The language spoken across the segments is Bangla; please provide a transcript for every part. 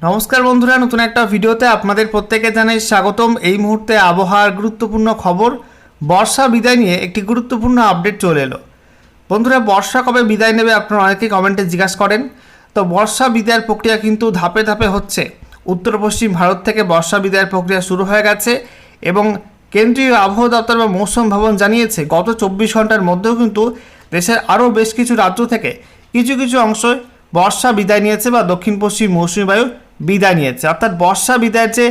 নমস্কার বন্ধুরা, নতুন একটা ভিডিওতে আপনাদের প্রত্যেকে জানাই স্বাগতম। এই মুহূর্তে আবহাওয়ার গুরুত্বপূর্ণ খবর, বর্ষা বিদায় নিয়ে একটি গুরুত্বপূর্ণ আপডেট চলে এলো। বন্ধুরা, বর্ষা কবে বিদায় নেবে আপনারা অনেকেই কমেন্টে জিজ্ঞাসা করেন। তো বর্ষা বিদায়ের প্রক্রিয়া কিন্তু ধাপে ধাপে হচ্ছে। উত্তর পশ্চিম ভারত থেকে বর্ষা বিদায়ের প্রক্রিয়া শুরু হয়ে গেছে এবং কেন্দ্রীয় আবহাওয়া দপ্তর বা মৌসুম ভবন জানিয়েছে, গত চব্বিশ ঘণ্টার মধ্যেও কিন্তু দেশের আরও বেশ কিছু রাজ্য থেকে কিছু কিছু অংশ বর্ষা বিদায় নিয়েছে বা দক্ষিণ পশ্চিম মৌসুমী বায়ু বিদায় নিয়েছে। অর্থাৎ বর্ষা বিদায়ের যে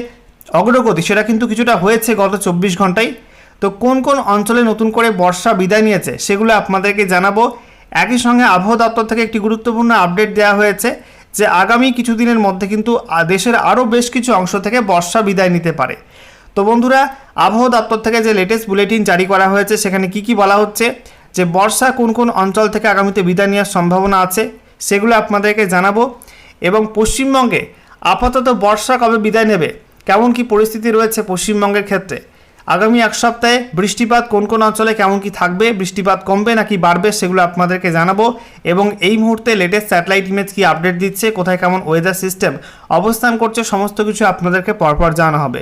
অগ্রগতি, সেটা কিন্তু কিছুটা হয়েছে গত চব্বিশ ঘন্টায়। তো কোন কোন অঞ্চলে নতুন করে বর্ষা বিদায় নিয়েছে, সেগুলো আপনাদেরকে জানাব। একই সঙ্গে আবহাওয়া দপ্তর থেকে একটি গুরুত্বপূর্ণ আপডেট দেওয়া হয়েছে যে, আগামী কিছুদিনের মধ্যে কিন্তু দেশের আরও বেশ কিছু অংশ থেকে বর্ষা বিদায় নিতে পারে। তো বন্ধুরা, আবহাওয়া দপ্তর থেকে যে লেটেস্ট বুলেটিন জারি করা হয়েছে, সেখানে কি কি বলা হচ্ছে? যে, বর্ষা কোন কোন অঞ্চল থেকে আগামীতে বিদায় নেওয়ার সম্ভাবনা আছে, সেগুলো আপনাদেরকে জানাব। এবং পশ্চিমবঙ্গে আপাতত বর্ষা কবে বিদায় নেবে? কেমন কি পরিস্থিতি রয়েছে পশ্চিমবঙ্গের ক্ষেত্রে? আগামী এক সপ্তাহে বৃষ্টিপাত কোন কোন অঞ্চলে কেমন কি থাকবে, বৃষ্টিপাত কমবে নাকি বাড়বে সেগুলো আপনাদেরকে জানাব। এবং এই মুহূর্তে লেটেস্ট স্যাটেলাইট ইমেজ কি আপডেট দিচ্ছে, কোথায় কেমন ওয়েদার সিস্টেম অবস্থান করছে, সমস্ত কিছু আপনাদেরকে পরপর জানা হবে।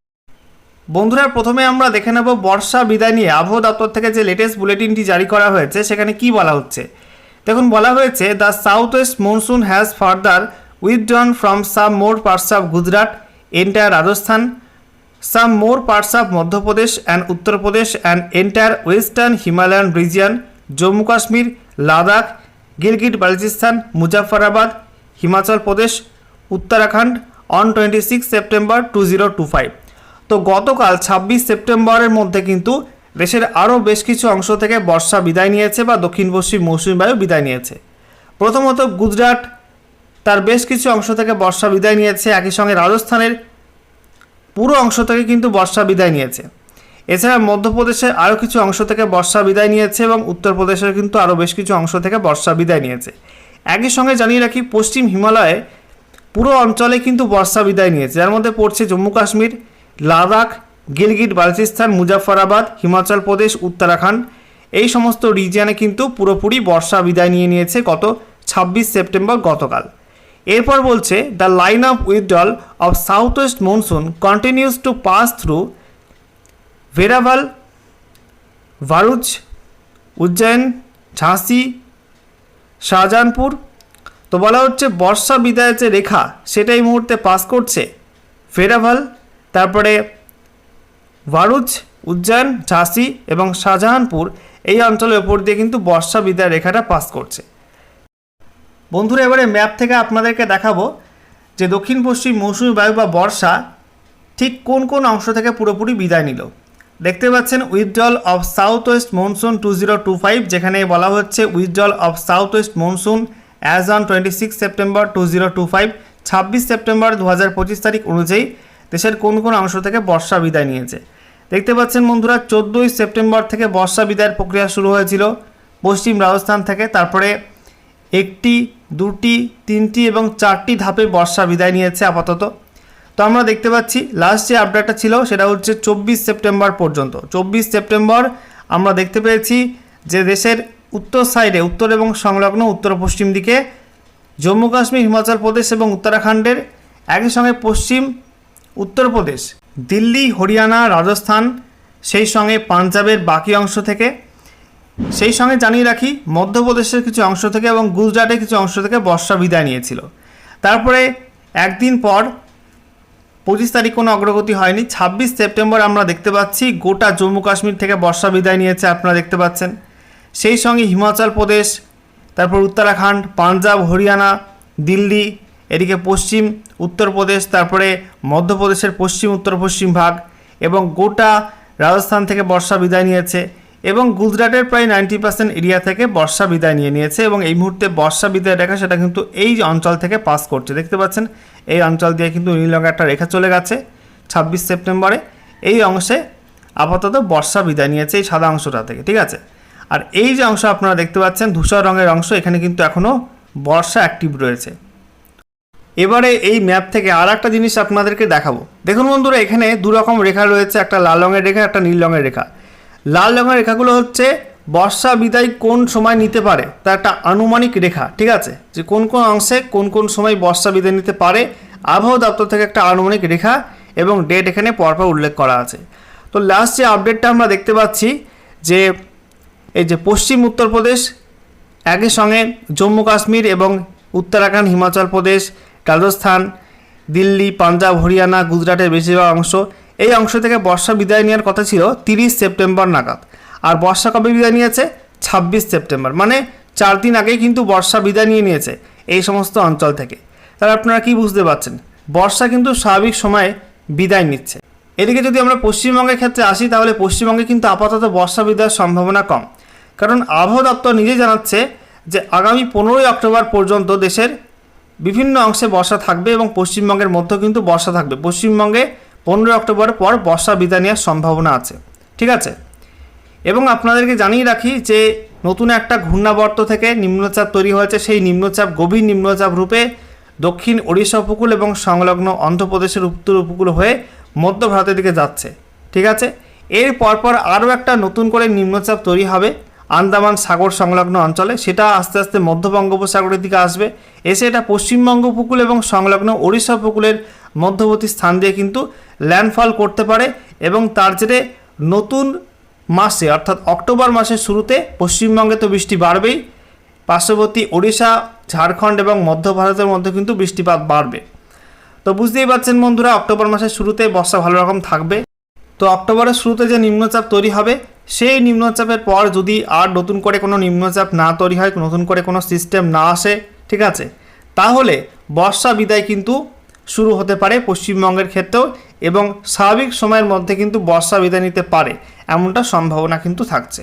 বন্ধুরা, প্রথমে আমরা দেখে নেব বর্ষা বিদায় নিয়ে আবহাওয়া দপ্তর থেকে যে লেটেস্ট বুলেটিনটি জারি করা হয়েছে, সেখানে কি বলা হচ্ছে? দেখুন, বলা হয়েছে the south west monsoon has further withdrawn from some more parts of Gujarat entire Rajasthan some more parts of Madhya Pradesh and Uttar Pradesh and entire western Himalayan region Jammu Kashmir Ladakh Gilgit Baluchistan Muzaffarabad Himachal Pradesh Uttarakhand on twenty six September two zero two five তো গতকাল ছাব্বিশ সেপ্টেম্বরের মধ্যে কিন্তু দেশের আরও বেশ কিছু অংশ থেকে বর্ষা বিদায় নিয়েছে বা দক্ষিণ পশ্চিম মৌসুমী বায়ু বিদায় নিয়েছে। প্রথমত গুজরাট, তার বেশ কিছু অংশ থেকে বর্ষা বিদায় নিয়েছে। একই সঙ্গে রাজস্থানের পুরো অংশ থেকে কিন্তু বর্ষা বিদায় নিয়েছে। এছাড়া মধ্যপ্রদেশের আরও কিছু অংশ থেকে বর্ষা বিদায় নিয়েছে এবং উত্তরপ্রদেশের কিন্তু আরও বেশ কিছু অংশ থেকে বর্ষা বিদায় নিয়েছে। একই সঙ্গে জানিয়ে রাখি, পশ্চিম হিমালয়ে পুরো অঞ্চলে কিন্তু বর্ষা বিদায় নিয়েছে। যার মধ্যে পড়ছে জম্মু কাশ্মীর লাদাখ, গিলগিট, বালচিস্তান, মুজাফরাবাদ, হিমাচল প্রদেশ, উত্তরাখণ্ড এই সমস্ত রিজিয়নে কিন্তু পুরোপুরি বর্ষা বিদায় নিয়ে নিয়েছে গত ছাব্বিশ সেপ্টেম্বর গতকাল। এরপর বলছে, the line of withdrawal of south west monsoon continues to pass through Veraval Bharuch, Ujjain, ঝাঁসি, Shahjahanpur. তো বলা হচ্ছে, বর্ষা বিদায়ের যে রেখা সেটা এই মুহূর্তে পাস করছে ফেরাভাল তারপরে ভারুচ, উজ্জয়ন, ঝাঁসি এবং শাহজাহানপুর এই অঞ্চলের ওপর দিয়ে কিন্তু বর্ষা বিদায় রেখাটা পাস করছে। বন্ধুরা, এবারে ম্যাপ থেকে আপনাদেরকে দেখাবো যে দক্ষিণ পশ্চিম মৌসুমী বায়ু বা বর্ষা ঠিক কোন কোন অংশ থেকে পুরোপুরি বিদায় নিল। দেখতে পাচ্ছেন withdrawal of south west monsoon two zero two five, যেখানে বলা হচ্ছে withdrawal of south west monsoon as on twenty six September two zero two five, ছাব্বিশ সেপ্টেম্বর দু হাজার পঁচিশ তারিখ অনুযায়ী দেশের কোন কোন অংশ থেকে বর্ষা বিদায় নিয়েছে। দেখতে পাচ্ছেন বন্ধুরা, চোদ্দোই সেপ্টেম্বর থেকে বর্ষা বিদায়ের প্রক্রিয়া শুরু হয়েছিল। পশ্চিম রাজস্থান থেকে তারপরে একটি, দুটি, তিনটি এবং চারটি ধাপে বর্ষা বিদায় নিয়েছে আপাতত। তো আমরা দেখতে পাচ্ছি লাস্ট যে আপডেটটা ছিল সেটা হচ্ছে চব্বিশ সেপ্টেম্বর পর্যন্ত। চব্বিশ সেপ্টেম্বর আমরা দেখতে পেয়েছি যে দেশের উত্তর সাইডে, উত্তর এবং সংলগ্ন উত্তর পশ্চিম দিকে জম্মু কাশ্মীর হিমাচল প্রদেশ এবং উত্তরাখণ্ডের একই সঙ্গে পশ্চিম উত্তরপ্রদেশ দিল্লি, হরিয়ানা, রাজস্থান, সেই সঙ্গে পাঞ্জাবের বাকি অংশ থেকে। সেই সঙ্গে জানিয়ে রাখি মধ্যপ্রদেশের কিছু অংশ থেকে এবং গুজরাটের কিছু অংশ থেকে বর্ষা বিদায় নিয়েছিল। তারপরে একদিন পর পঁচিশ তারিখ কোনো অগ্রগতি হয়নি। ছাব্বিশ সেপ্টেম্বর আমরা দেখতে পাচ্ছি, গোটা জম্মু কাশ্মীর থেকে বর্ষা বিদায় নিয়েছে আপনারা দেখতে পাচ্ছেন। সেই সঙ্গে হিমাচল প্রদেশ, তারপর উত্তরাখণ্ড, পাঞ্জাব, হরিয়ানা, দিল্লি এদিকে পশ্চিম, উত্তরপ্রদেশ, তারপরে মধ্যপ্রদেশের পশ্চিম উত্তর পশ্চিম ভাগ এবং গোটা রাজস্থান থেকে বর্ষা বিদায় নিয়েছে এবং গুজরাটের প্রায় নাইনটি পার্সেন্ট এরিয়া থেকে বর্ষা বিদায় নিয়ে নিয়েছে এবং এই মুহূর্তে বর্ষা বিদায় রেখা সেটা কিন্তু এই অঞ্চল থেকে পাস করছে, দেখতে পাচ্ছেন? এই অঞ্চল দিয়ে কিন্তু নীল রঙের একটা রেখা চলে গেছে ছাব্বিশ সেপ্টেম্বরে। এই অংশে আপাতত বর্ষা বিদায় নিয়েছে এই সাদা অংশটা থেকে, ঠিক আছে? আর এই যে অংশ আপনারা দেখতে পাচ্ছেন, ধূসর রঙের অংশ, এখানে কিন্তু এখনও বর্ষা অ্যাক্টিভ রয়েছে। এবারে এই ম্যাপ থেকে আর একটা জিনিস আপনাদেরকে দেখাবো। দেখুন বন্ধুরা, এখানে দু রকম রেখা রয়েছে, একটা লাল রঙের রেখা, একটা নীল রঙের রেখা। লাল রঙের রেখাগুলো হচ্ছে বর্ষা বিদায় কোন সময় নিতে পারে? তার একটা আনুমানিক রেখা, ঠিক আছে? যে কোন কোন অংশে কোন কোন সময় বর্ষা বিদায় নিতে পারে? আবহাওয়া দপ্তর থেকে একটা আনুমানিক রেখা এবং ডেট এখানে পরপর উল্লেখ করা আছে। তো লাস্ট যে আপডেটটা আমরা দেখতে পাচ্ছি, যে এই যে পশ্চিম উত্তরপ্রদেশ একই সঙ্গে জম্মু কাশ্মীর এবং উত্তরাখণ্ড, হিমাচল প্রদেশ রাজস্থান দিল্লি, পাঞ্জাব, হরিয়ানা, গুজরাটের বেশিরভাগ অংশ। এই অংশ থেকে বর্ষা বিদায় নেওয়ার কথা ছিল তিরিশ সেপ্টেম্বর নাগাদ। আর বর্ষা কবে বিদায় নিয়েছে? ছাব্বিশ সেপ্টেম্বর। মানে চার দিন আগেই কিন্তু বর্ষা বিদায় নিয়ে নিয়েছে এই সমস্ত অঞ্চল থেকে। তাহলে আপনারা কি বুঝতে পারছেন? বর্ষা কিন্তু স্বাভাবিক সময়ে বিদায় নিচ্ছে। এদিকে যদি আমরা পশ্চিমবঙ্গের ক্ষেত্রে আসি, তাহলে পশ্চিমবঙ্গে কিন্তু আপাতত বর্ষা বিদায়ের সম্ভাবনা কম। কারণ আবহাওয়া দপ্তর নিজেই জানাচ্ছে যে আগামী পনেরোই অক্টোবর পর্যন্ত দেশের বিভিন্ন অংশে বর্ষা থাকবে এবং পশ্চিমবঙ্গের মধ্যেও কিন্তু বর্ষা থাকবে। পশ্চিমবঙ্গে পনেরোই অক্টোবরের পর বর্ষা বিদায় নেওয়ার সম্ভাবনা আছে। ঠিক আছে? এবং আপনাদেরকে জানিয়ে রাখি যে নতুন একটা ঘূর্ণাবর্ত থেকে নিম্নচাপ তৈরি হয়েছে। সেই নিম্নচাপ গভীর নিম্নচাপ রূপে দক্ষিণ ওড়িশা উপকূল এবং সংলগ্ন অন্ধ্রপ্রদেশের উত্তর উপকূল হয়ে মধ্য ভারতের দিকে যাচ্ছে। ঠিক আছে? এর পরপর আরও একটা নতুন করে নিম্নচাপ তৈরি হবে। আন্দামান সাগর সংলগ্ন অঞ্চলে। সেটা আস্তে আস্তে মধ্য বঙ্গোপসাগরের দিকে আসবে। এসে এটা পশ্চিমবঙ্গ উপকূল এবং সংলগ্ন ওড়িশা উপকূলের মধ্যবর্তী স্থান দিয়ে কিন্তু ল্যান্ডফল করতে পারে এবং তার জেরে নতুন মাসে, অর্থাৎ অক্টোবর মাসের শুরুতে পশ্চিমবঙ্গে তো বৃষ্টি বাড়বেই। পার্শ্ববর্তী ওড়িশা, ঝাড়খণ্ড এবং মধ্য ভারতের মধ্যে কিন্তু বৃষ্টিপাত বাড়বে। তো বুঝতেই পারছেন বন্ধুরা, অক্টোবর মাসের শুরুতে বর্ষা ভালো রকম থাকবে। তো অক্টোবরের শুরুতে যে নিম্নচাপ তৈরি হবে সেই নিম্নচাপের পর যদি আর নতুন করে কোনো নিম্নচাপ না তৈরি হয়, নতুন করে কোনো সিস্টেম না আসে, ঠিক আছে? তাহলে বর্ষা বিদায় কিন্তু শুরু হতে পারে পশ্চিমবঙ্গের ক্ষেত্রেও এবং স্বাভাবিক সময়ের মধ্যে কিন্তু বর্ষা বিদায় নিতে পারে, এমনটা সম্ভাবনা কিন্তু থাকছে।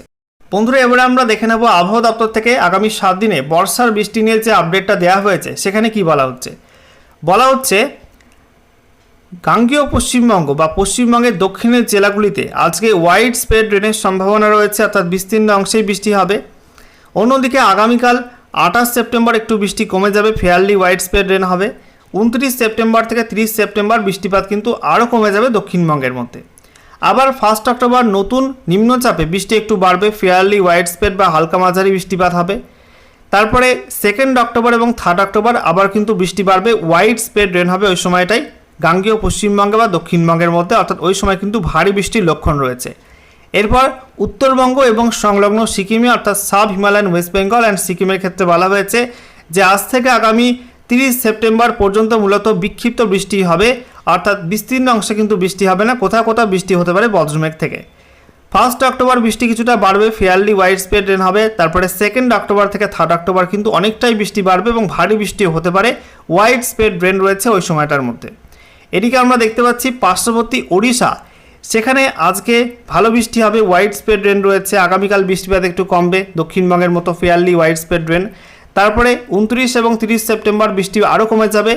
বন্ধুরা, এবারে আমরা দেখে নেব আবহাওয়া দপ্তর থেকে আগামী সাত দিনে বর্ষার বৃষ্টি নিয়ে যে আপডেটটা দেওয়া হয়েছে, সেখানে কি বলা হচ্ছে? বলা হচ্ছে গাঙ্গীয় পশ্চিমবঙ্গ বা পশ্চিমবঙ্গের দক্ষিণের জেলাগুলিতে আজকে ওয়াইড স্প্রেড রেনের সম্ভাবনা রয়েছে, অর্থাৎ বিস্তীর্ণ অংশেই বৃষ্টি হবে। অন্যদিকে আগামীকাল আঠাশ সেপ্টেম্বর একটু বৃষ্টি কমে যাবে ফেয়ারলি ওয়াইড স্প্রেড রেন হবে। উনত্রিশ সেপ্টেম্বর থেকে তিরিশ সেপ্টেম্বর বৃষ্টিপাত কিন্তু আরও কমে যাবে দক্ষিণবঙ্গের মধ্যে। আবার ফার্স্ট অক্টোবর নতুন নিম্নচাপে বৃষ্টি একটু বাড়বে ফেয়ারলি ওয়াইড স্প্রেড বা হালকা মাঝারি বৃষ্টিপাত হবে। তারপরে সেকেন্ড অক্টোবর এবং থার্ড অক্টোবর আবার কিন্তু বৃষ্টি বাড়বে ওয়াইড স্প্রেড রেন হবে ওই সময়টাই। গাঙ্গেয় পশ্চিমবঙ্গে বা দক্ষিণবঙ্গের মধ্যে, অর্থাৎ ওই সময় কিন্তু ভারী বৃষ্টির লক্ষণ রয়েছে। এরপর উত্তরবঙ্গ এবং সংলগ্ন সিকিমে, অর্থাৎ sub Himalayan, West Bengal and সিকিমের ক্ষেত্রে বলা হয়েছে যে, আজ থেকে আগামী তিরিশ সেপ্টেম্বর পর্যন্ত মূলত বিক্ষিপ্ত বৃষ্টি হবে, অর্থাৎ বিস্তীর্ণ অংশে কিন্তু বৃষ্টি হবে না, কোথাও কোথাও বৃষ্টি হতে পারে বজ্রমেঘ থেকে। ফার্স্ট অক্টোবর বৃষ্টি কিছুটা বাড়বে ফেয়ারলি ওয়াইড স্প্রেড রেন হবে, তারপরে সেকেন্ড অক্টোবর থেকে থার্ড অক্টোবর কিন্তু অনেকটাই বৃষ্টি বাড়বে এবং ভারী বৃষ্টিও হতে পারে। ওয়াইড স্প্রেড রেন রয়েছে ওই সময়টার মধ্যে। এদিকে আমরা দেখতে পাচ্ছি পার্শ্ববর্তী ওড়িশা। সেখানে আজকে ভালো বৃষ্টি হবে ওয়াইড স্প্রেড রেন রয়েছে। আগামীকাল বৃষ্টিপাত একটু কমবে, দক্ষিণবঙ্গের মতো ফেয়ারলি ওয়াইড স্প্রেড রেন তারপরে উনত্রিশ এবং তিরিশ সেপ্টেম্বর বৃষ্টি আরও কমে যাবে।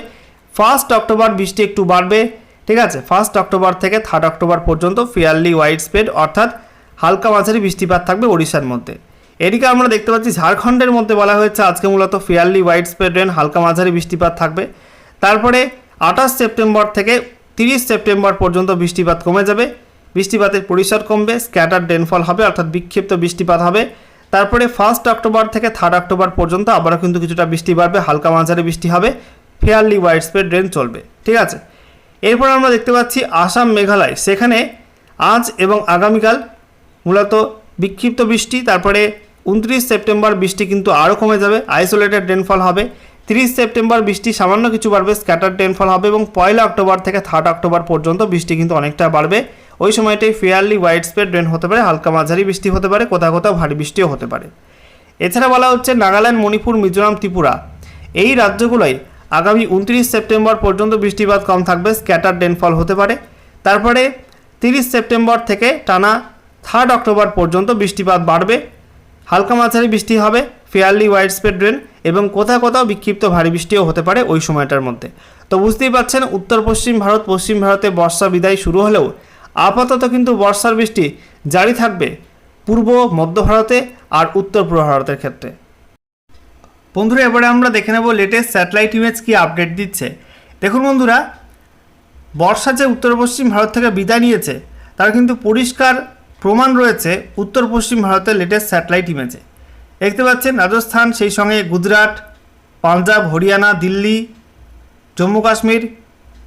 ফার্স্ট অক্টোবর বৃষ্টি একটু বাড়বে, ঠিক আছে? ফার্স্ট অক্টোবর থেকে থার্ড অক্টোবর পর্যন্ত ফেয়ারলি ওয়াইড স্প্রেড অর্থাৎ হালকা মাঝারি বৃষ্টিপাত থাকবে ওড়িশার মধ্যে। এদিকে আমরা দেখতে পাচ্ছি ঝাড়খণ্ডের মধ্যে বলা হয়েছে, আজকে মূলত ফেয়ারলি ওয়াইড স্প্রেড রেন হালকা মাঝারি বৃষ্টিপাত থাকবে। তারপরে আঠাশ সেপ্টেম্বর থেকে তিরিশ সেপ্টেম্বর পর্যন্ত বৃষ্টিপাত কমে যাবে। বৃষ্টিপাতের পরিসর কমবে, স্ক্যাটার ডেনফল হবে, অর্থাৎ বিক্ষিপ্ত বৃষ্টিপাত হবে। তারপরে ফার্স্ট অক্টোবর থেকে থার্ড অক্টোবর পর্যন্ত আবারও কিন্তু কিছুটা বৃষ্টি বাড়বে, হালকা মাঝারি বৃষ্টি হবে ফেয়ারলি ওয়াইড স্প্রেড রেন চলবে, ঠিক আছে? এরপর আমরা দেখতে পাচ্ছি আসাম মেঘালয়, সেখানে আজ এবং আগামীকাল মূলত বিক্ষিপ্ত বৃষ্টি, তারপরে উনত্রিশ সেপ্টেম্বর বৃষ্টি কিন্তু আরও কমে যাবে আইসোলেটেড রেনফল হবে তিরিশ সেপ্টেম্বর বৃষ্টি সামান্য কিছু বাড়বে স্ক্যাটার রেনফল হবে এবং পয়লা অক্টোবর থেকে থার্ড অক্টোবর পর্যন্ত বৃষ্টি কিন্তু অনেকটা বাড়বে। ওই সময়টাই ফেয়ারলি ওয়াইড স্প্রেড রেন হতে পারে, হালকা মাঝারি বৃষ্টি হতে পারে, কোথাও কোথাও ভারী বৃষ্টিও হতে পারে। এছাড়া বলা হচ্ছে নাগাল্যান্ড, মণিপুর, মিজোরাম, ত্রিপুরা এই রাজ্যগুলোয় আগামী উনত্রিশ সেপ্টেম্বর পর্যন্ত বৃষ্টিপাত কম থাকবে স্ক্যাটার ডেনফল হতে পারে। তারপরে তিরিশ সেপ্টেম্বর থেকে টানা থার্ড অক্টোবর পর্যন্ত বৃষ্টিপাত বাড়বে, হালকা মাঝারি বৃষ্টি হবে ফেয়ারলি ওয়াইড স্প্রেড রেন এবং কোথাও কোথাও বিক্ষিপ্ত ভারী বৃষ্টিও হতে পারে ওই সময়টার মধ্যে। তো বুঝতেই পারছেন উত্তর পশ্চিম ভারত, পশ্চিম ভারতে বর্ষা বিদায় শুরু হলেও আপাতত কিন্তু বর্ষার বৃষ্টি জারি থাকবে পূর্ব, মধ্য ভারতে আর উত্তর পূর্ব ভারতের ক্ষেত্রে। বন্ধুরা, এবারে আমরা দেখে নেব লেটেস্ট স্যাটেলাইট ইমেজ কি আপডেট দিচ্ছে। দেখুন বন্ধুরা, বর্ষা যে উত্তর পশ্চিম ভারত থেকে বিদায় নিয়েছে, তার কিন্তু পরিষ্কার প্রমাণ রয়েছে উত্তর পশ্চিম ভারতের লেটেস্ট স্যাটেলাইট ইমেজে দেখতে পাচ্ছেন, রাজস্থান, সেই সঙ্গে গুজরাট, পাঞ্জাব, হরিয়ানা, দিল্লি, জম্মু কাশ্মীর,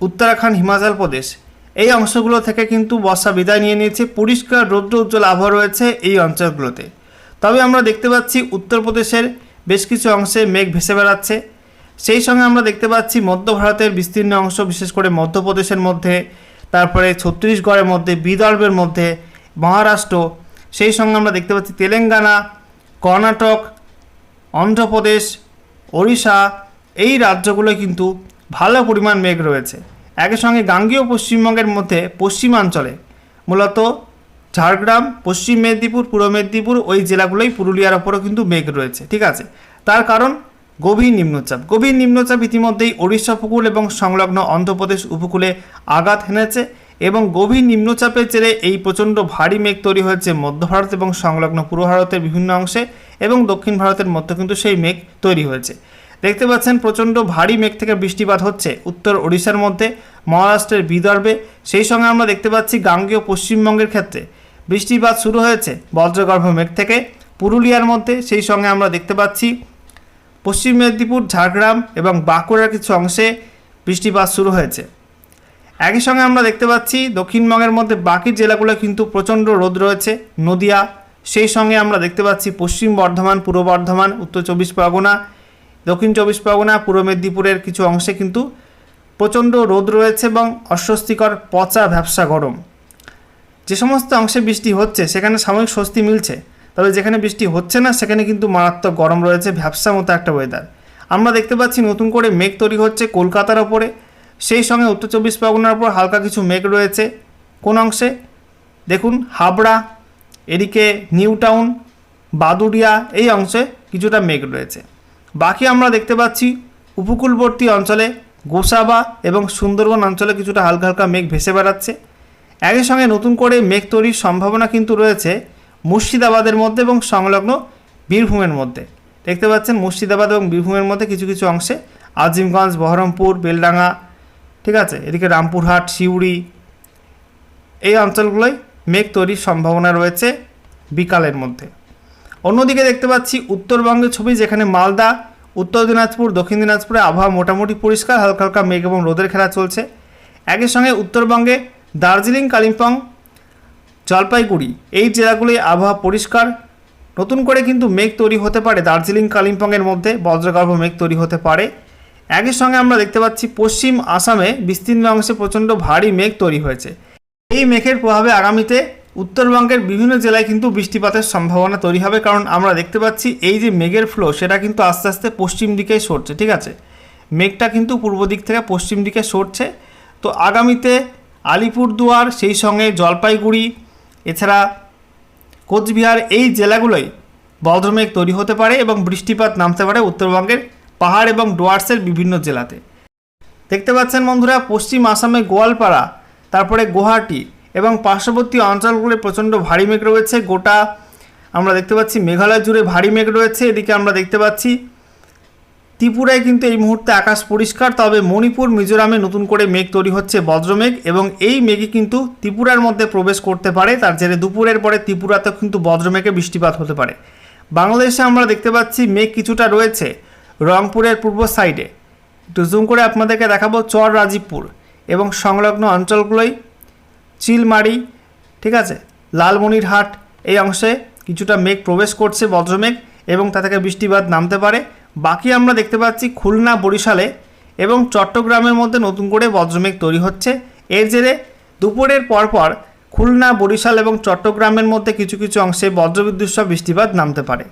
উত্তরাখণ্ড, হিমাচল প্রদেশ। এই অংশগুলো থেকে কিন্তু বর্ষা বিদায় নিয়ে নিয়েছে। পরিষ্কার রৌদ্র উজ্জ্বল আবহাওয়া রয়েছে এই অঞ্চলগুলোতে। তবে আমরা দেখতে পাচ্ছি উত্তরপ্রদেশের বেশ কিছু অংশে মেঘ ভেসে বেড়াচ্ছে। সেই সঙ্গে আমরা দেখতে পাচ্ছি, মধ্য ভারতের বিস্তীর্ণ অংশ, বিশেষ করে মধ্যপ্রদেশের মধ্যে, তারপরে ছত্তিশগড়ের মধ্যে, বিদর্ভের মধ্যে, মহারাষ্ট্র, সেই সঙ্গে আমরা দেখতে পাচ্ছি, তেলেঙ্গানা কর্ণাটক, অন্ধ্রপ্রদেশ, ওড়িশা, এই রাজ্যগুলো কিন্তু ভালো পরিমাণ মেঘ রয়েছে। একই সঙ্গে গাঙ্গীয় পশ্চিমবঙ্গের মধ্যে পশ্চিমাঞ্চলে, মূলত ঝাড়গ্রাম, পশ্চিম মেদিনীপুর, পূর্ব মেদিনীপুর, ওই জেলাগুলোই পুরুলিয়ার ওপরও কিন্তু মেঘ রয়েছে, ঠিক আছে? তার কারণ গভীর নিম্নচাপ। গভীর নিম্নচাপ ইতিমধ্যেই ওড়িশা উপকূল এবং সংলগ্ন অন্ধ্রপ্রদেশ উপকূলে আঘাত হেনেছে। এবং গভীর নিম্নচাপের জেরে এই প্রচণ্ড ভারী মেঘ তৈরি হয়েছে মধ্য ভারত এবং সংলগ্ন পূর্ব ভারতের বিভিন্ন অংশে এবং দক্ষিণ ভারতের মধ্যে কিন্তু সেই মেঘ তৈরি হয়েছে। দেখতে পাচ্ছেন প্রচণ্ড ভারী মেঘ থেকে বৃষ্টিপাত হচ্ছে উত্তর ওড়িশার মধ্যে, মহারাষ্ট্রের বিদর্ভে। সেই সঙ্গে আমরা দেখতে পাচ্ছি গাঙ্গেয় পশ্চিমবঙ্গের ক্ষেত্রে বৃষ্টিপাত শুরু হয়েছে বজ্রগর্ভ মেঘ থেকে। পুরুলিয়ার মধ্যে সেই সঙ্গে আমরা দেখতে পাচ্ছি পশ্চিম মেদিনীপুর, ঝাড়গ্রাম এবং বাঁকুড়ার কিছু অংশে বৃষ্টিপাত শুরু হয়েছে। একই সঙ্গে আমরা দেখতে পাচ্ছি দক্ষিণবঙ্গের মধ্যে বাকি জেলাগুলো কিন্তু প্রচণ্ড রোদ রয়েছে। নদিয়া, সেই সঙ্গে আমরা দেখতে পাচ্ছি পশ্চিম বর্ধমান, পূর্ব বর্ধমান, উত্তর চব্বিশ পরগনা, দক্ষিণ চব্বিশ পরগনা, পূর্ব মেদিনীপুরের কিছু অংশে কিন্তু প্রচণ্ড রোদ রয়েছে এবং অস্বস্তিকর পচা ভ্যাবসা গরম। যে সমস্ত অংশে বৃষ্টি হচ্ছে, সেখানে সাময়িক স্বস্তি মিলছে, তবে যেখানে বৃষ্টি হচ্ছে না, সেখানে কিন্তু মারাত্মক গরম রয়েছে ভ্যাবসা মতো একটা ওয়েদার আমরা দেখতে পাচ্ছি নতুন করে মেঘ তৈরি হচ্ছে কলকাতার ওপরে সেই সঙ্গে উত্তর চব্বিশ পরগনার উপর হালকা কিছু মেঘ রয়েছে। কোন অংশে? দেখুন, হাবড়া, এদিকে নিউ টাউন বাদুড়িয়া, এই অংশে কিছুটা মেঘ রয়েছে। বাকি আমরা দেখতে পাচ্ছি, উপকূলবর্তী অঞ্চলে গোসাবা এবং সুন্দরবন অঞ্চলে কিছুটা হালকা হালকা মেঘ ভেসে বেড়াচ্ছে। একই সঙ্গে নতুন করে মেঘ তৈরির সম্ভাবনা কিন্তু রয়েছে মুর্শিদাবাদের মধ্যে এবং সংলগ্ন বীরভূমের মধ্যে। দেখতে পাচ্ছেন, মুর্শিদাবাদ এবং বীরভূমের মধ্যে কিছু কিছু অংশে, আজিমগঞ্জ, বহরমপুর, বেলডাঙ্গা ঠিক আছে? এদিকে রামপুরহাট, সিউড়ি, এই অঞ্চলগুলোয় মেঘ তৈরির সম্ভাবনা রয়েছে বিকালের মধ্যে। অন্যদিকে দেখতে পাচ্ছি উত্তরবঙ্গের ছবি, যেখানে মালদা, উত্তর দিনাজপুর, দক্ষিণ দিনাজপুরে আবহাওয়া মোটামুটি পরিষ্কার হালকা হালকা মেঘ এবং রোদের খেলা চলছে। একই সঙ্গে উত্তরবঙ্গে দার্জিলিং, কালিম্পং, জলপাইগুড়ি, এই জেলাগুলি আবহাওয়া পরিষ্কার। নতুন করে কিন্তু মেঘ তৈরি হতে পারে দার্জিলিং, কালিম্পংয়ের মধ্যে, বজ্রগর্ভ মেঘ তৈরি হতে পারে। একই সঙ্গে আমরা দেখতে পাচ্ছি পশ্চিম আসামে বিস্তীর্ণ অংশে প্রচণ্ড ভারী মেঘ তৈরি হয়েছে। এই মেঘের প্রভাবে আগামীতে উত্তরবঙ্গের বিভিন্ন জেলায় কিন্তু বৃষ্টিপাতের সম্ভাবনা তৈরি হবে, কারণ আমরা দেখতে পাচ্ছি এই যে মেঘের ফ্লো সেটা কিন্তু আস্তে আস্তে পশ্চিম দিকেই সরছে, ঠিক আছে? মেঘটা কিন্তু পূর্ব দিক থেকে পশ্চিম দিকে সরছে। তো আগামীতে আলিপুরদুয়ার, সেই সঙ্গে জলপাইগুড়ি, এছাড়া কোচবিহার, এই জেলাগুলোই বজ্রমেঘ তৈরি হতে পারে এবং বৃষ্টিপাত নামতে পারে উত্তরবঙ্গের পাহাড় এবং ডোয়ার্সের বিভিন্ন জেলাতে। দেখতে পাচ্ছেন বন্ধুরা, পশ্চিম আসামে গোয়ালপাড়া, তারপরে গুয়াহাটি এবং পার্শ্ববর্তী অঞ্চলগুলোয় প্রচণ্ড ভারী মেঘ রয়েছে। গোটা আমরা দেখতে পাচ্ছি মেঘালয় জুড়ে ভারী মেঘ রয়েছে। এদিকে আমরা দেখতে পাচ্ছি ত্রিপুরায় কিন্তু এই মুহূর্তে আকাশ পরিষ্কার, তবে মণিপুর, মিজোরামে নতুন করে মেঘ তৈরি হচ্ছে বজ্রমেঘ এবং এই মেঘই কিন্তু ত্রিপুরার মধ্যে প্রবেশ করতে পারে। তার জেরে দুপুরের পরে ত্রিপুরাতে কিন্তু বজ্রমেঘে বৃষ্টিপাত হতে পারে। বাংলাদেশে আমরা দেখতে পাচ্ছি মেঘ কিছুটা রয়েছে। রংপুরের পূর্ব সাইডে। একটু জুম করে আপনাদেরকে দেখাবো চর রাজীবপুর এবং সংলগ্ন অঞ্চলগুলোই। চিলমারি, ঠিক আছে? লালমনিরহাট, এই অংশে কিছুটা মেঘ প্রবেশ করছে, বজ্রমেঘ, এবং তা থেকে বৃষ্টিপাত নামতে পারে। বাকি আমরা দেখতে পাচ্ছি খুলনা, বরিশালে এবং চট্টগ্রামের মধ্যে নতুন করে বজ্রমেঘ তৈরি হচ্ছে। এর জেরে দুপুরের পরপর খুলনা, বরিশাল এবং চট্টগ্রামের মধ্যে কিছু কিছু অংশে বজ্রবিদ্যুৎ সহ বৃষ্টিপাত নামতে পারে।